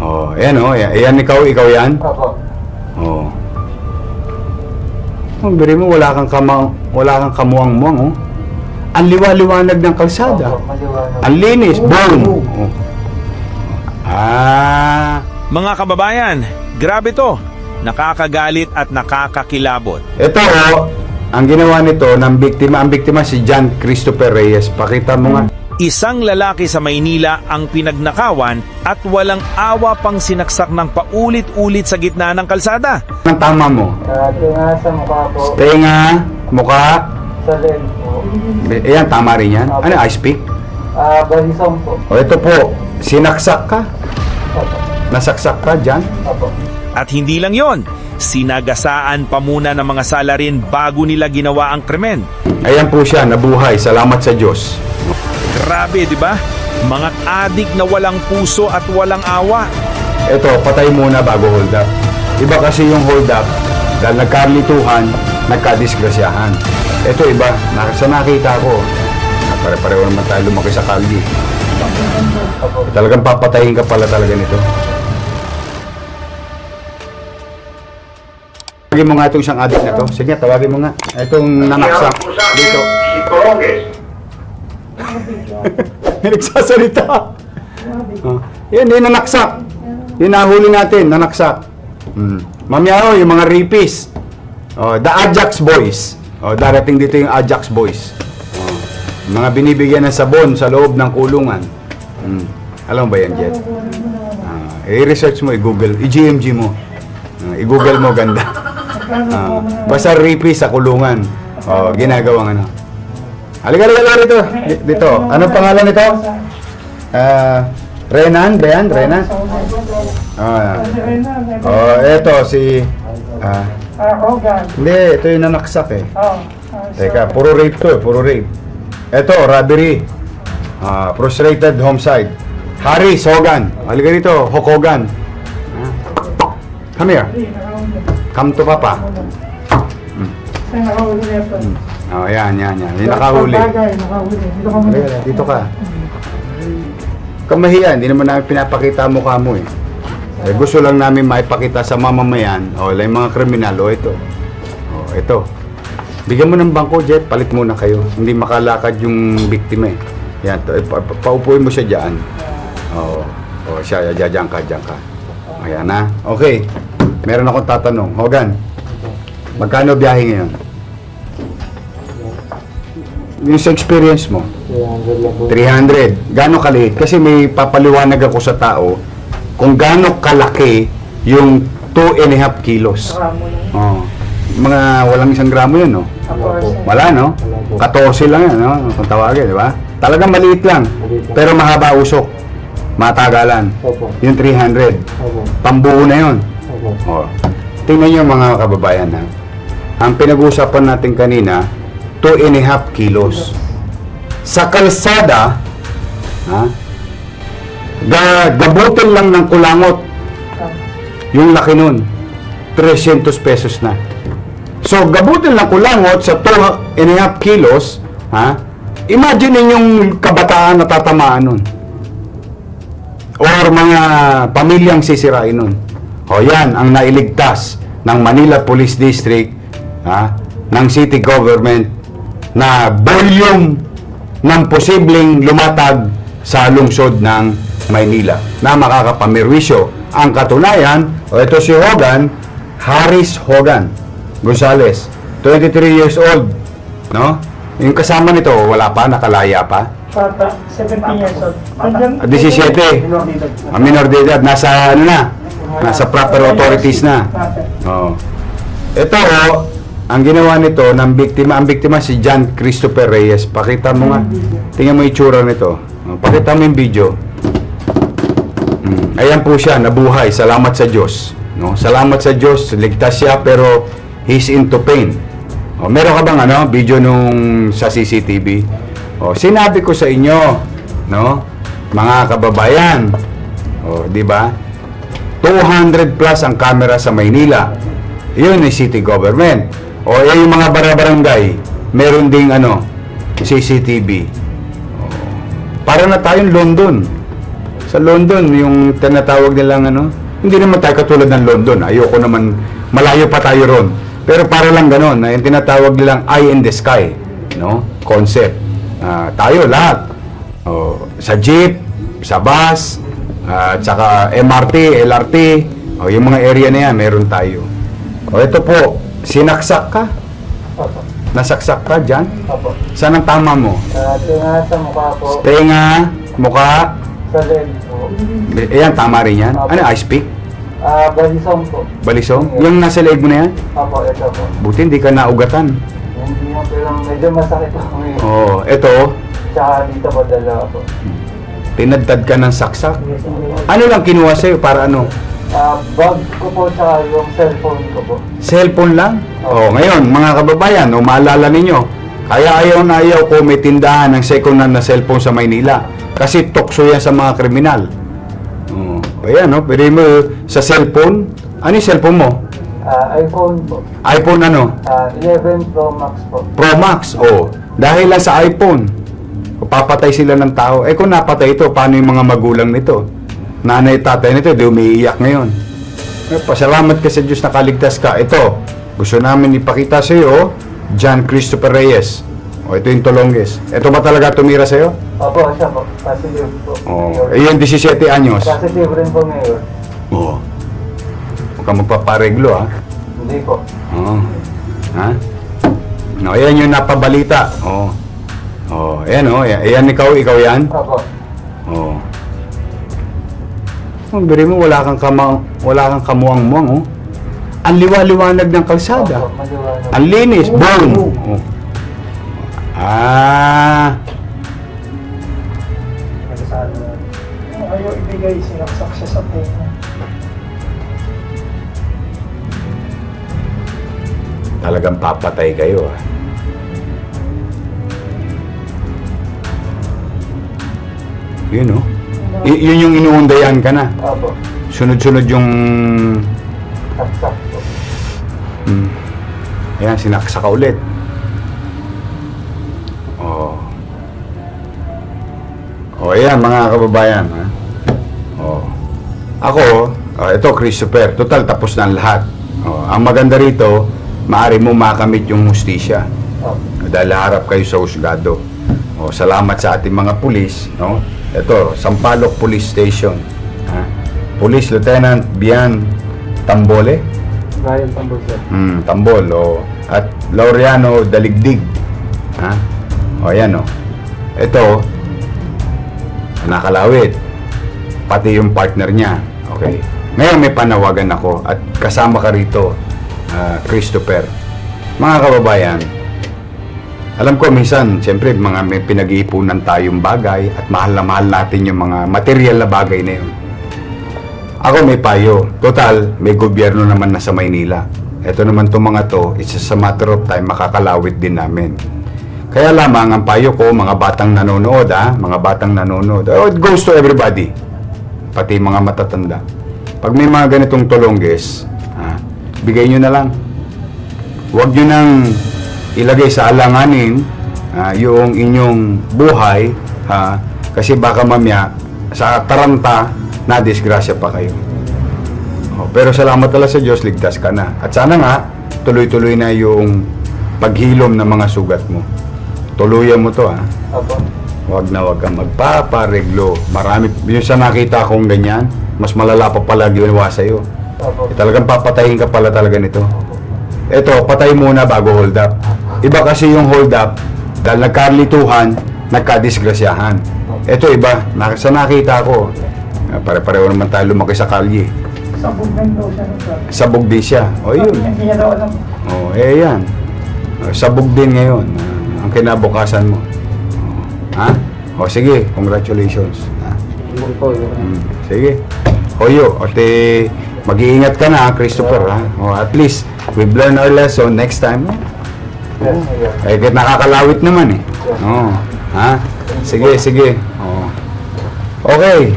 Oh, ayan oh. Ayan, ayan ikaw, ikaw yan. Opo. Oh. Ang biri mo, wala kang kamang, wala kang kamuang-muang, oh. Ang liwa-liwanag ng kalsada. Opo, maliwanag. Ang linis, boom. Oh. Ah. Mga kababayan, grabe to. Nakakagalit at nakakakilabot. Ito, oh, ang ginawa nito ng biktima, ang biktima si John Christopher Reyes. Pakita mo nga. Isang lalaki sa Maynila ang pinagnakawan at walang awa pang sinaksak ng paulit-ulit sa gitna ng kalsada. Ang tama mo. Sa tinga sa mukha po. Tenga, mukha. Sa leg po. Ayan, tama rin yan. Ano, I speak? Ah, balisong po. O ito po, sinaksak ka. Opo. Nasaksak ka, John. Opo. At hindi lang yon, sinagasaan pa muna ng mga salarin bago nila ginawa ang krimen. Ayan po siya, nabuhay. Salamat sa Diyos. Grabe, di ba? Mga adik na walang puso at walang awa. Ito, patay muna bago hold up. Iba kasi yung hold up, dahil nagkalituhan, nagkadisgrasyahan. Ito iba, na- sa nakita ko, na pare-pareho naman tayo lumaki sa kalye. Talagang papatayin ka pala talaga nito. Tawagin mo nga itong isang adik na to. Sige, tawagin mo nga. Itong nanaksak dito. May nagsasalita. Oh. Yan, yung nanaksak. Yung nahuli natin, nanaksak. Hmm. Mamaya oh, yung mga rapist. Oh, the Ajax Boys. Oh, darating dito yung Ajax Boys. Oh. Mga binibigyan ng sabon sa loob ng kulungan. Hmm. Alam ba yan, Jet? Ah, i-research mo, i-google, i-GMG mo. Ah, i-google mo, ganda. Ah, basta rapist sa kulungan. Oh, ginagawang ano. Halika, halika, halika dito. Di- Dito. Anong pangalan nito? Ah, Renan ba yan? Renan? Ah. Oh, eto si ah, Ah, Hogan. hindi, ito yung nanaksak eh. Oh. Teka, puro rape to eh, puro rape. Eto, robbery. Ah, prostrated homicide. Harris Hogan. Halika dito, Hulk Hogan. Ah. Come here. Come to Papa. Oh, yan, yan, yan. Yung nakahuli. Halika, dito ka. Kamahiyan, hindi naman namin pinapakita ang mukha mo eh. eh. Gusto lang namin maipakita sa mamamayan, o yung mga kriminal, o ito. O, ito. Bigyan mo ng bangko, Jet, palit muna kayo. Hindi makalakad yung biktima eh. Yan, to, eh, pa, pa- paupuin mo siya dyan. Oo. O, siya, dyan ka, dyan ka. Ayan na. Okay. Meron akong tatanong. Hogan, magkano biyahe ngayon? Yung sa experience mo? 300. Gano'ng kaliit? Kasi may papaliwanag ako sa tao kung gano'ng kalaki yung 2 and a half kilos. Oh. Mga walang isang gramo yun, no? Wala, no? 14 lang yan, no? Kung tawagin, di ba? Talagang maliit lang. Pero mahaba usok. Matagalan. Opo. Yung 300. Opo. Pambuo na yun. Opo. Oh. Tingnan nyo mga kababayan ha. Ang pinag-usapan natin kanina, 2 and a half kilos. Sa kalsada, ha, ga, gabutin lang ng kulangot, yung laki nun, 300 pesos na. So, gabutin lang kulangot sa 2 and a half kilos, ha, imagine yung kabataan na tatamaan nun or mga pamilyang sisirain nun. O yan ang nailigtas ng Manila Police District ha, ng city government na volume ng posibleng lumatag sa lungsod ng Maynila na makakapamirwisyo. Ang katunayan, o ito si Hogan, Harris Hogan Gonzales, 23 years old. No? Yung kasama nito, wala pa, nakalaya pa. Bata, 17 years old. Andyan, Ah, 17. Ang minor de edad, nasa ano na? Nasa proper authorities na. Oo. Ito, oh, ang ginawa nito ng biktima, ang biktima si John Christopher Reyes. Pakita mo nga. Tingnan mo yung itsura nito. Oh, Pakita mo yung video. Mm, Ayan po siya, nabuhay. Salamat sa Diyos. No? Salamat sa Diyos, ligtas siya pero he's into pain. Oh, meron ka bang ano, video nung sa CCTV? Oh, sinabi ko sa inyo, no? Mga kababayan. Oh, di ba? 200 plus ang camera sa Maynila. Yun ay city government. O yan yung mga barabarangay, meron ding ano, CCTV. Oh, para na tayong London. Sa London, yung tinatawag nilang ano, hindi naman tayo katulad ng London. Ayoko naman, malayo pa tayo ron. Pero para lang ganon, na yung tinatawag nilang eye in the sky, no? Concept. Ah, tayo lahat. Oh, sa jeep, sa bus, ah, at saka MRT, LRT, oh, yung mga area na yan, meron tayo. O ito po, sinaksak ka? Opo. Nasaksak ka dyan? Opo. Saan ang tama mo? Uh, tinga sa mukha po. Tenga, mukha, Sa leg po. Ayan, tama rin yan. Ano, ice pick? Ah, balisong po. Balisong? Yung nasa leg mo na yan? Opo, ito po. Buti hindi ka naugatan. Hindi mo pero medyo masakit po ngayon. Oo, oh, eto, Tsaka dito po dalawa po. tinadtad ka ng saksak. Ano lang kinuha sa'yo para ano? Ah, bag ko po tsaka yung cellphone ko po. Cellphone lang? Oo, oh, ngayon, mga kababayan, o maalala ninyo, kaya ayaw na ayaw ko may tindahan ng second hand na cellphone sa Maynila. Kasi tukso yan sa mga kriminal. Oo. Ayan, no? Pwede mo sa cellphone. Ano yung cellphone mo? Ah, iPhone po. iPhone ano? Ah, 11 Pro Max po. Pro Max, oh. Dahil lang sa iPhone, papatay sila ng tao. Eh kung napatay ito, paano yung mga magulang nito? Nanay, tatay nito, di umiiyak ngayon. Eh, pasalamat ka sa Diyos na kaligtas ka. Ito, gusto namin ipakita sa iyo, John Christopher Reyes. O, ito yung Tolonges. Ito ba talaga tumira sa iyo? Opo, siya po. Positive po. Mayor. eh, yung 17 anyos. Positive rin po ngayon. Oo. Huwag ka magpapareglo, ha? Hindi po. Oo. Ha? No, ayan yung napabalita. Oo. Oh, ayan oh, ayan, ayan ikaw, ikaw yan. Opo. Oo. Oh, biri mo wala kang kama, wala kang kamuang-muang oh. Ang liwa-liwanag ng kalsada. Opo, maliwanag. Ang linis, boom. Oh. Ah, Ayaw ibigay, sinaksak siya sa tenga. talagang papatay kayo ah. Yun oh. Y- yun yung inuundayan ka na. Opo. Sunod-sunod yung Saksak po. Hmm. Ayan, sinaksa ka ulit. Oh. Oh, ayan mga kababayan. Ha? Oh. Ako, oh, ito Christopher. Total, tapos na ang lahat. Oh, ang maganda rito, maaari mo makamit yung hustisya. Opo. Dahil harap kayo sa husgado. Oh, salamat sa ating mga pulis, no? Ito, Sampaloc Police Station. Ha? Police Lieutenant Bian Tambole. Brian Tambol sir. Hmm, Tambol o at Laureano Daligdig. Ha? O yan o. Ito nakalawit. Pati yung partner niya. Okay. Ngayon may panawagan ako at kasama ka rito, ah, Christopher. Mga kababayan, alam ko minsan, siyempre, mga may pinag-iipunan tayong bagay at mahal na mahal natin yung mga material na bagay na yun. Ako may payo. Total, may gobyerno naman na sa Maynila. Ito naman itong mga to, it's just a matter of time, makakalawit din namin. Kaya lamang, ang payo ko, mga batang nanonood, ha? Mga batang nanonood. Oh, it goes to everybody. Pati mga matatanda. Pag may mga ganitong tulongges, ha? Bigay nyo na lang. Huwag nyo nang ilagay sa alanganin ah, yung inyong buhay, ha? Kasi baka mamaya, sa taranta, na-disgrasya pa kayo. Oh, pero salamat talaga sa Diyos, ligtas ka na. At sana nga, tuloy-tuloy na yung paghilom ng mga sugat mo. Tuluyan mo to, ha? Opo. Huwag na huwag kang magpapareglo. Marami, yung sa nakita kong ganyan, mas malala pa pala ginawa sa'yo. Opo. Eh, talagang papatayin ka pala talaga nito. Ito, patay muna bago hold up. Iba kasi yung hold up, dahil nagkarlituhan, nagkadisgrasyahan. Ito iba, sa nakita ko, ah, pare-pareho naman tayo lumaki sa kalye. Sabog na daw siya. Sabog din siya. O yun. Hindi niya daw alam. O, eh yan. Sabog din ngayon. ah, ang kinabukasan mo. Ha? O sige, congratulations. Ha? Hindi po yun. Mm, sige. Hoyo, o te, mag-iingat ka na, Christopher, ha? O, at least, we've learned our lesson next time. Mayor. Eh, nakakalawit naman eh. Oo. Ha? Sige, sige. Oo. Okay.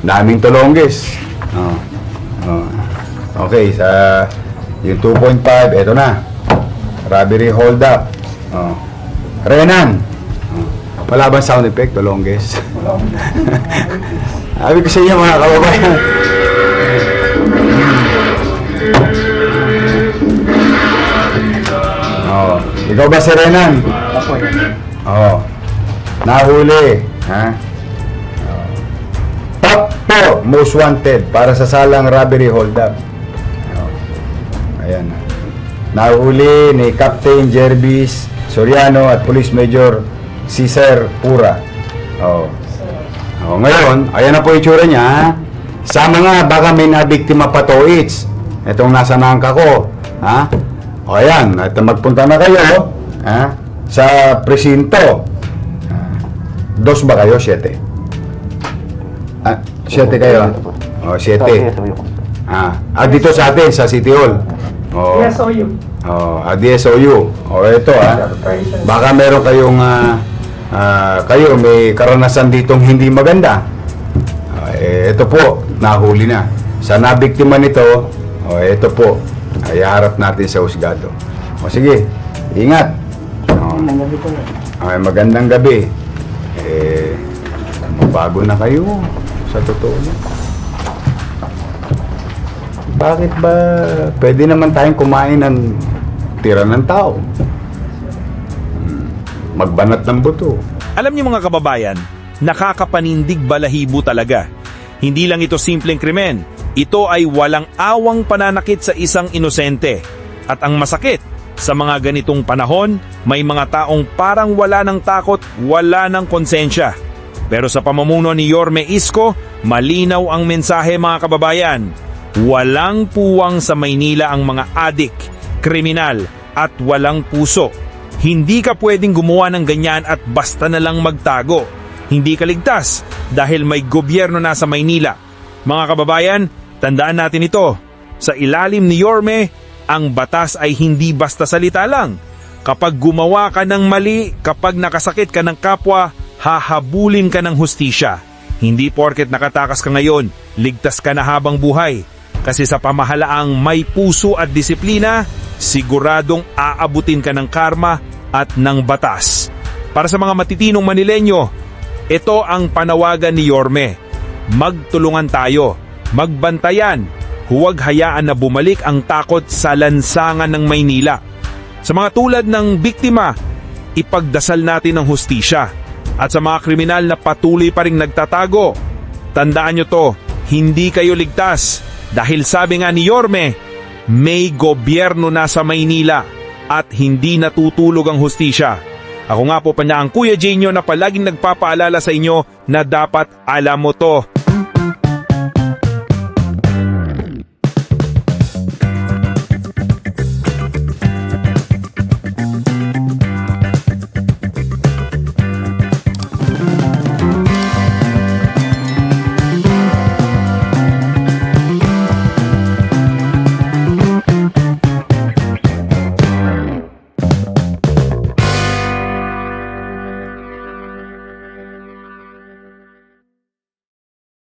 Daming tulongges. Oo. Oo. Okay, sa yung 2.5, eto na. Robbery hold up. Oo. Renan. Oo. Wala bang sound effect, akong Sabi ko sa inyo mga kababayan. Oh, ikaw ba si Renan? Ako yan. Oo. Nahuli. Ha? Oo. Top 4 most wanted para sa salang robbery holdup. Oo. Ayan. Nahuli ni Captain Jervis Soriano at Police Major Cesar Pura. Oo. Oh, ngayon, ayan na po yung itsura niya. ha? Sama nga, baka may nabiktima pa to it's. Itong nasa nangka ko. Ha? O ayan, at magpunta na kayo ha? sa presinto. Ah, Dos ba kayo? Siyete? Ah, siyete kayo? O, siyete. Ah, ah, dito sa atin, sa City Hall. O, you. o, ah, DSOU. O, ito ha. Baka meron kayong ah, ah, kayo may karanasan ditong hindi maganda. Ah, eh, ito po, nahuli na. Sa nabiktima nito, oh, ito po, ay harap natin sa husgado. O sige, ingat. Oh, ay, magandang gabi. Eh, mabago na kayo sa totoo na. Bakit ba pwede naman tayong kumain ng tira ng tao? Hmm, Magbanat ng buto. Alam niyo mga kababayan, nakakapanindig balahibo talaga. Hindi lang ito simpleng krimen, ito ay walang awang pananakit sa isang inosente. At ang masakit, sa mga ganitong panahon, may mga taong parang wala ng takot, wala ng konsensya. Pero sa pamumuno ni Yorme Isko, malinaw ang mensahe mga kababayan. Walang puwang sa Maynila ang mga adik, kriminal at walang puso. Hindi ka pwedeng gumawa ng ganyan at basta na lang magtago. Hindi ka ligtas dahil may gobyerno na sa Maynila. Mga kababayan, tandaan natin ito. Sa ilalim ni Yorme, ang batas ay hindi basta salita lang. Kapag gumawa ka ng mali, kapag nakasakit ka ng kapwa, hahabulin ka ng hustisya. Hindi porket nakatakas ka ngayon, ligtas ka na habang buhay. Kasi sa pamahalaang may puso at disiplina, siguradong aabutin ka ng karma at ng batas. Para sa mga matitinong Manilenyo, ito ang panawagan ni Yorme. Magtulungan tayo, magbantayan, huwag hayaan na bumalik ang takot sa lansangan ng Maynila. Sa mga tulad ng biktima, ipagdasal natin ang hustisya. At sa mga kriminal na patuloy pa rin nagtatago, tandaan nyo to, hindi kayo ligtas. Dahil sabi nga ni Yorme, may gobyerno na sa Maynila at hindi natutulog ang hustisya. Ako nga po pa niya ang Kuya Jenyo na palaging nagpapaalala sa inyo na dapat alam mo to.